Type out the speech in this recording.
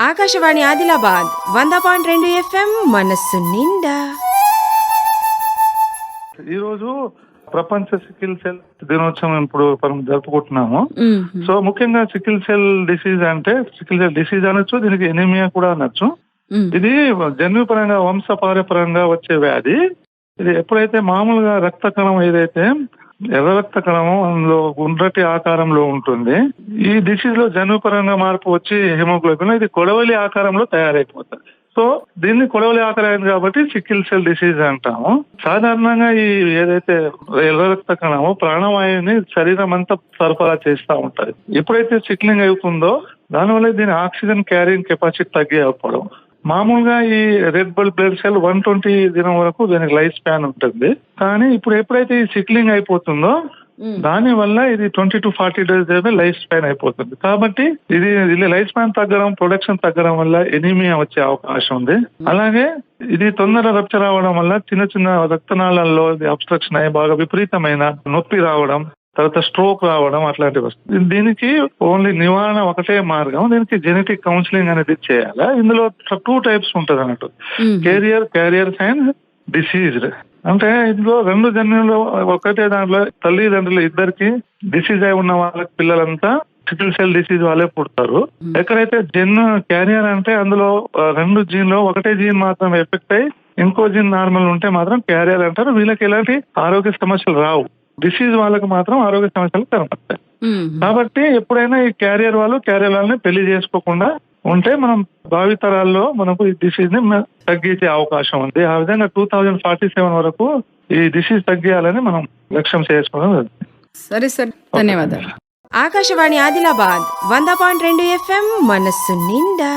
ఆకాశవాణి ఆదిలాబాద్ వంద పాయింట్ రెండు ఎఫ్ఎం మనస్సు నిండా ఈ రోజు ప్రపంచ సికిల్ సెల్ దినోత్సవం ఇప్పుడు మనం జరుపుకుంటున్నాము. సో ముఖ్యంగా సికిల్ సెల్ డిసీజ్ అంటే సికిల్ సెల్ డిసీజ్ అనొచ్చు దీనికి ఎనిమియా కూడా అనొచ్చు. ఇది జన్యుపరంగా వంశపారపరంగా వచ్చే వ్యాధి ఇది ఎప్పుడైతే మామూలుగా రక్త కణం ఏదైతే ఎర్రరక్త కణంలో కణము అందులో గుండ్రటి ఆకారంలో ఉంటుంది. ఈ డిసీజ్లో జన్యుపరంగా మార్పు వచ్చి హిమోగ్లోబిన్ ఇది కొడవలి ఆకారంలో తయారైపోతుంది. సో దీన్ని కొడవలి ఆకారం కాబట్టి సికిల్ సెల్ డిసీజ్ అంటాము. సాధారణంగా ఈ ఏదైతే ఎర్ర రక్త కణము ప్రాణవాయువుని శరీరం అంతా సరఫరా చేస్తూ ఉంటది. ఎప్పుడైతే సిక్లింగ్ అవుతుందో దానివల్ల దీని ఆక్సిజన్ క్యారింగ్ కెపాసిటీ తగ్గి అయిపోవడం మామూలుగా ఈ రెడ్ బల్ బ్లడ్ సెల్ వన్ ట్వంటీ దినం వరకు దీనికి లైఫ్ స్పాన్ ఉంటుంది. కానీ ఇప్పుడు ఎప్పుడైతే ఈ సిక్లింగ్ అయిపోతుందో. దాని వల్ల ఇది twenty to forty days life span అయిపోతుంది. కాబట్టి ఇది ఇది లైఫ్ స్పాన్ తగ్గడం ప్రొడక్షన్ తగ్గడం వల్ల ఎనీమియా వచ్చే అవకాశం ఉంది. అలాగే ఇది తొందర రప్చర్ అవ్వడం వల్ల చిన్న చిన్న రక్తనాళాల్లో అబ్స్ట్రక్షన్ అయ్యి బాగా విపరీతమైన నొప్పి రావడం తర్వాత స్ట్రోక్ రావడం అట్లాంటివి వస్తుంది దీనికి ఓన్లీ నివారణ ఒకటే మార్గం దీనికి జెనెటిక్ కౌన్సిలింగ్ అనేది చేయాలి? ఇందులో టూ టైప్స్ ఉంటుంది అన్నట్టు. Carrier carriers and diseased. అంటే ఇందులో రెండు జన్యులు ఒకటే దాంట్లో తల్లిదండ్రులు ఇద్దరికి డిసీజ్ అయి ఉన్న వాళ్ళ పిల్లలంతా సికిల్ సెల్ డిసీజ్ వాళ్ళే పుడతారు. ఎక్కడైతే జెన్ క్యారియర్ అంటే అందులో రెండు జీన్లో ఒకటే జీన్ మాత్రం ఎఫెక్ట్ అయ్యి ఇంకో జీన్ నార్మల్ ఉంటే మాత్రం క్యారియర్ అంటారు. వీళ్ళకి ఎలాంటి ఆరోగ్య సమస్యలు రావు. డిసీజ్ వాళ్ళకి మాత్రం ఆరోగ్య సమస్యలు కనపడతాయి. కాబట్టి ఎప్పుడైనా ఈ క్యారియర్ వాళ్ళు క్యారియర్ వాళ్ళని పెళ్ళి చేసుకోకుండా ఉంటే మనం భావితరాల్లో మనకు ఈ డిసీజ్ని తగ్గించే అవకాశం ఉంది. ఆ విధంగా టూ థౌజండ్ ఫార్టీ సెవెన్ వరకు ఈ డిసీజ్ తగ్గియాలని మనం లక్ష్యం చేసుకోవడం జరుగుతుంది. సరే సార్ ధన్యవాదాలు. ఆకాశవాణి ఆదిలాబాద్ వంద పాయింట్ రెండు ఎఫ్ఎం మనస్సు నిండా.